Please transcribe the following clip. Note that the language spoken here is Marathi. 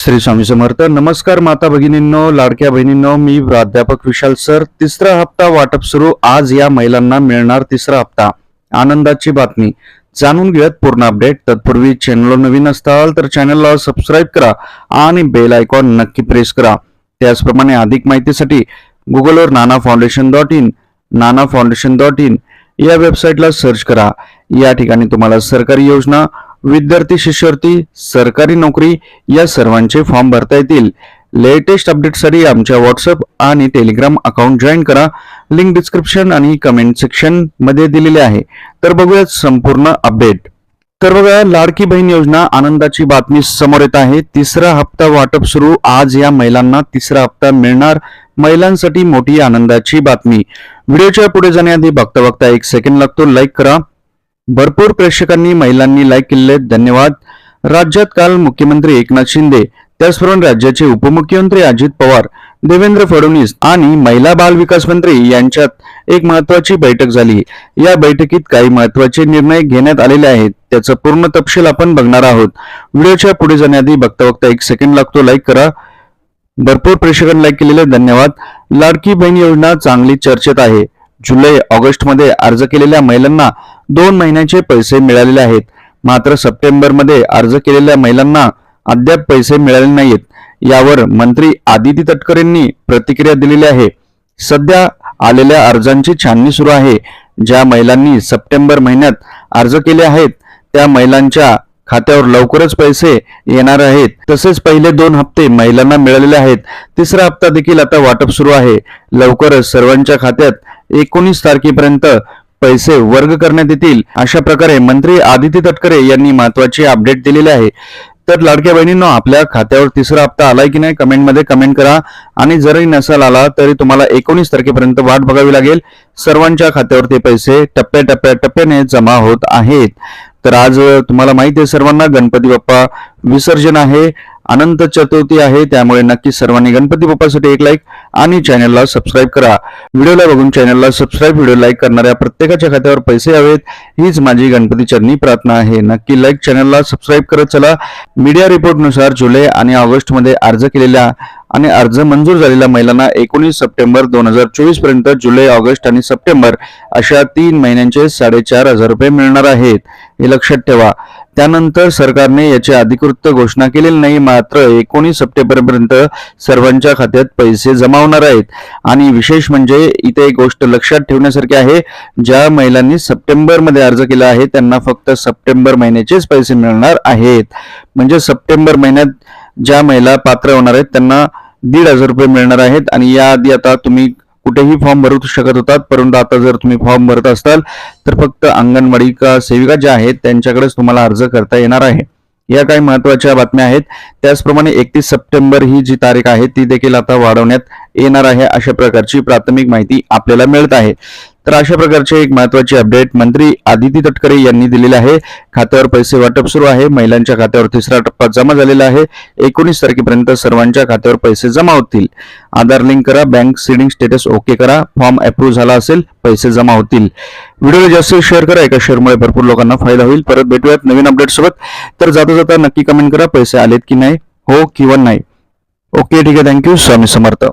श्री स्वामी समर्थ. नमस्कार माता भगिनींनो लाडक्या बहिणींनो मी प्राध्यापक विशाल सर. तिसरा हप्ता वाटप सुरू. आज या महिलांना मिळणार तिसरा हप्ता. आनंदाची बातमी. जाणून घेऊयात पूर्ण अपडेट. तत्पूर्वी चॅनल नवीन असताल तर चॅनलला सबस्क्राईब करा आणि बेल आयकॉन नक्की प्रेस करा. त्याचप्रमाणे अधिक माहितीसाठी गुगलवर Nana foundation dot in Nana foundation dot in या वेबसाईटला सर्च करा. या ठिकाणी तुम्हाला सरकारी योजना विद्यार्थी शिष्यवृत्ती सरकारी नोकरी या सर्वांचे फॉर्म भरता येतील. लेटेस्ट अपडेटसाठी आमच्या व्हॉट्सअप आणि टेलिग्राम अकाउंट जॉईन करा. लिंक डिस्क्रिप्शन आणि कमेंट सेक्शनमध्ये दिलेले आहे. तर बघूयात संपूर्ण अपडेट तर बघा लाडकी बहीण योजना आनंदाची बातमी समोर येत आहे. तिसरा हप्ता वाटप सुरू. आज या महिलांना तिसरा हप्ता मिळणार. महिलांसाठी मोठी आनंदाची बातमी. व्हिडिओच्या पुढे जाण्याआधी बघता बघता एक सेकंड लागतो. लाईक करा. भरपूर प्रेक्षकांनी महिलांनी लाईक केले धन्यवाद. राज्यात काल मुख्यमंत्री एकनाथ शिंदे त्याचबरोबर राज्याचे उपमुख्यमंत्री अजित पवार देवेंद्र फडणवीस आणि महिला बाल विकास मंत्री यांच्यात एक महत्वाची बैठक झाली. या बैठकीत काही महत्त्वाचे निर्णय घेण्यात आलेले आहेत. त्याचा पूर्ण तपशील आपण बघणार आहोत. व्हिडिओच्या पुढे जाण्याआधी बघता बघता एक सेकंड लागतो. लाईक करा. भरपूर प्रेक्षकांनी लाईक केलेले धन्यवाद. लाडकी बहीण योजना चांगली चर्चेत आहे. जुलै ऑगस्टमध्ये अर्ज केलेल्या महिलांना दोन महिन्याचे पैसे मिळालेले आहेत. मात्र सप्टेंबरमध्ये अर्ज केलेल्या महिलांना अद्याप पैसे मिळाले नाहीत. यावर मंत्री आदिती तटकरेंनी प्रतिक्रिया दिलेली आहे. सध्या आलेल्या अर्जांची छाननी सुरू आहे. ज्या महिलांनी सप्टेंबर महिन्यात अर्ज केले आहेत त्या महिलांच्या खात्यावर लवकरच पैसे येणार आहेत. तसेच पहिले दोन हप्ते महिलांना मिळालेले आहेत. तिसरा हप्ता देखील आता वाटप सुरू आहे. लवकरच सर्वांच्या खात्यात एकोणीस तारखेपर्यंत पैसे वर्ग करण्यात येतील अशा प्रकारे मंत्री आदित्य तटकरे यांनी महत्वाची अपडेट दिलेली आहे. तर लाडक्या बहिणींनो आपल्या खात्यावर तिसरा हप्ता आलाय की नाही कमेंटमध्ये कमेंट करा. आणि जरी नसेल आला तरी तुम्हाला एकोणीस तारखेपर्यंत वाट बघावी लागेल. सर्वांच्या खात्यावर ते पैसे टप्प्या टप्प्या टप्प्याने जमा होत आहेत. तर आज तुम्हाला माहिती आहे सर्वांना गणपती बाप्पा विसर्जन आहे. अनंत चतुर्थी आहे त्यामुळे नक्की सर्वांनी गणपती बाप्पासाठी एक लाईक आणि चॅनलला सबस्क्राईब करा. व्हिडिओला बघून चॅनलला सबस्क्राईब व्हिडिओ लाईक करणाऱ्या प्रत्येकाच्या खात्यावर पैसे हवेत हीच माझी गणपती चरणी प्रार्थना आहे. नक्की लाईक चॅनलला सबस्क्राईब करत चला. मीडिया रिपोर्टनुसार जुलै आणि ऑगस्टमध्ये अर्ज केलेल्या आणि अर्ज मंजूर झालेल्या महिलांना एकोणीस सप्टेंबर दोन हजार चोवीसपर्यंत जुलै ऑगस्ट आणि सप्टेंबर अशा तीन महिन्यांचे साडेचार हजार रुपये मिळणार आहेत. हे लक्षात ठेवा. त्यानंतर सरकारने याची अधिकृत घोषणा केलेली नाही मात्र एकोणीस सप्टेंबरपर्यंत सर्वांच्या खात्यात पैसे जमा होणार आहेत. आणि विशेष म्हणजे इथे एक गोष्ट लक्षात ठेवण्यासारखी आहे ज्या महिलांनी सप्टेंबरमध्ये अर्ज केला आहे त्यांना फक्त सप्टेंबर महिन्याचेच पैसे मिळणार आहेत. म्हणजे सप्टेंबर महिन्यात ज्या महिला पात्र होणार आहेत त्यांना दीड हजार रुपये मिळणार आहेत. आणि याआधी आता तुम्ही कुठेही फॉर्म भरू शकत होतात परंतु आता जर तुम्ही फॉर्म भरत असाल तर फक्त अंगणवाडी का सेविका ज्या आहेत त्यांच्याकडेच तुम्हाला अर्ज करता येणार आहे. या काही महत्त्वाच्या बातम्या आहेत. त्याचप्रमाणे एकतीस सप्टेंबर ही जी तारीख आहे ती देखील आता वाढवण्यात येणार आहे अशा प्रकारची प्राथमिक माहिती आपल्याला मिळत आहे. तर अशा प्रकारचे एक महत्वाची अपडेट मंत्री आदिती तटकरे यांनी दिलेले आहे. खात्यावर पैसे वाटप सुरू आहे. महिलांच्या खात्यावर तिसरा टप्पा जमा झालेला आहे. एकोणीस तारखेपर्यंत सर्वांच्या खात्यावर पैसे जमा होतील. आधार लिंक करा. बँक सीडिंग स्टेटस ओके करा. फॉर्म अप्रूव्ह झाला असेल पैसे जमा होतील. व्हिडिओला जास्त शेअर करा. एका शेअरमुळे भरपूर लोकांना फायदा होईल. परत भेटूयात नवीन अपडेट सोबत. तर जाता जाता नक्की कमेंट करा. पैसे आलेत की नाही? हो किंवा नाही? ओके ठीक आहे. Thank you Swami Samarth.